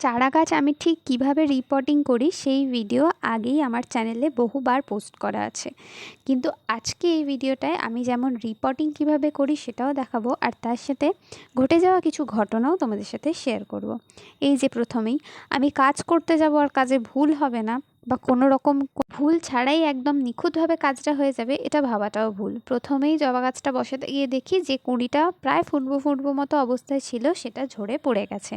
চারা গাছ আমি ঠিক কীভাবে রিপোর্টিং করি সেই ভিডিও আগেই আমার চ্যানেলে বহুবার পোস্ট করা আছে কিন্তু আজকে এই ভিডিওটায় আমি যেমন রিপোর্টিং কীভাবে করি সেটাও দেখাবো আর তার সাথে ঘটে যাওয়া কিছু ঘটনাও তোমাদের সাথে শেয়ার করব। এই যে প্রথমেই, আমি কাজ করতে যাব আর কাজে ভুল হবে না বা কোনো রকম ভুল ছাড়াই একদম নিখুঁতভাবে কাজটা হয়ে যাবে, এটা ভাবাটাও ভুল। প্রথমেই জবা গাছটা বসাতে গিয়ে দেখি যে কুঁড়িটা প্রায় ফুটবো ফুটবো মতো অবস্থায় ছিল, সেটা ঝরে পড়ে গেছে।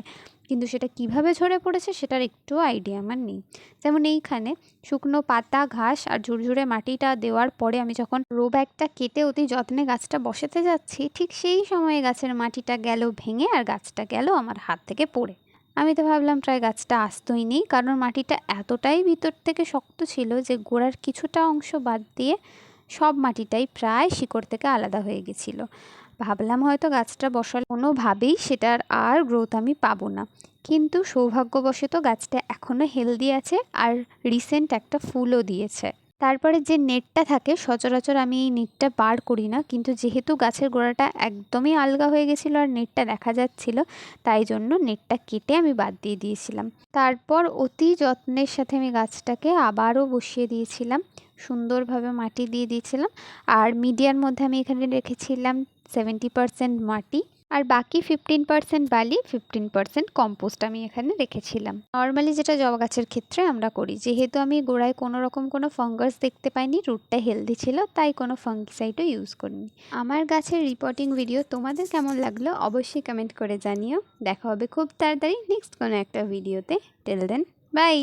কিন্তু সেটা কীভাবে ঝরে পড়েছে সেটার একটু আইডিয়া আমার নেই। যেমন এইখানে শুকনো পাতা, ঘাস আর ঝুরঝুরে মাটিটা দেওয়ার পরে আমি যখন রো ব্যাগটা কেটে অতি যত্নে গাছটা বসাতে যাচ্ছি, ঠিক সেই সময়ে গাছের মাটিটা গেল ভেঙে আর গাছটা গেল আমার হাত থেকে পড়ে। আমি তো ভাবলাম প্রায় গাছটা আসতই নেই, কারণ মাটিটা এতটাই ভিতর থেকে শক্ত ছিল যে গোড়ার কিছুটা অংশ বাদ দিয়ে সব মাটিটাই প্রায় শিকড় থেকে আলাদা হয়ে গেছিল। ভাবলাম হয়তো গাছটা বসালে কোনোভাবেই সেটার আর গ্রোথ আমি পাবো না। কিন্তু সৌভাগ্যবশত গাছটা এখনও হেলদি আছে আর রিসেন্ট একটা ফুলও দিয়েছে। তারপরে যে নেটটা থাকে, সচরাচর আমি এই নেটটা বার করি না। কিন্তু যেহেতু গাছের গোড়াটা একদমই আলগা হয়ে গেছিল আর নেটটা দেখা যাচ্ছিল, তাই জন্য নেটটা কেটে আমি বাদ দিয়ে দিয়েছিলাম। তারপর অতি যত্নের সাথে আমি গাছটাকে আবারও বসিয়ে দিয়েছিলাম, সুন্দরভাবে মাটি দিয়ে দিয়েছিলাম। আর মিডিয়ার মধ্যে আমি এখানে রেখেছিলাম সেভেন্টি পারসেন্ট মাটি। আর বাকি ফিফটিন পারসেন্ট বালি ফিফটিন পারসেন্ট কম্পোস্ট আমি এখানে রেখেছিলাম। নর্মালি যেটা জবা গাছের ক্ষেত্রে আমরা করি, যেহেতু আমি গোড়ায় কোনো রকম কোনো ফাঙ্গাস দেখতে পাইনি রুটটা হেলদি ছিল, তাই কোনো ফাঙ্গিসাইডও ইউজ করিনি। আমার গাছের রিপোর্টিং ভিডিও তোমাদের কেমন লাগল অবশ্যই কমেন্ট করে জানিও। দেখা হবে খুব তাড়াতাড়ি নেক্সট কোনো একটা ভিডিওতে টেল দেন বাই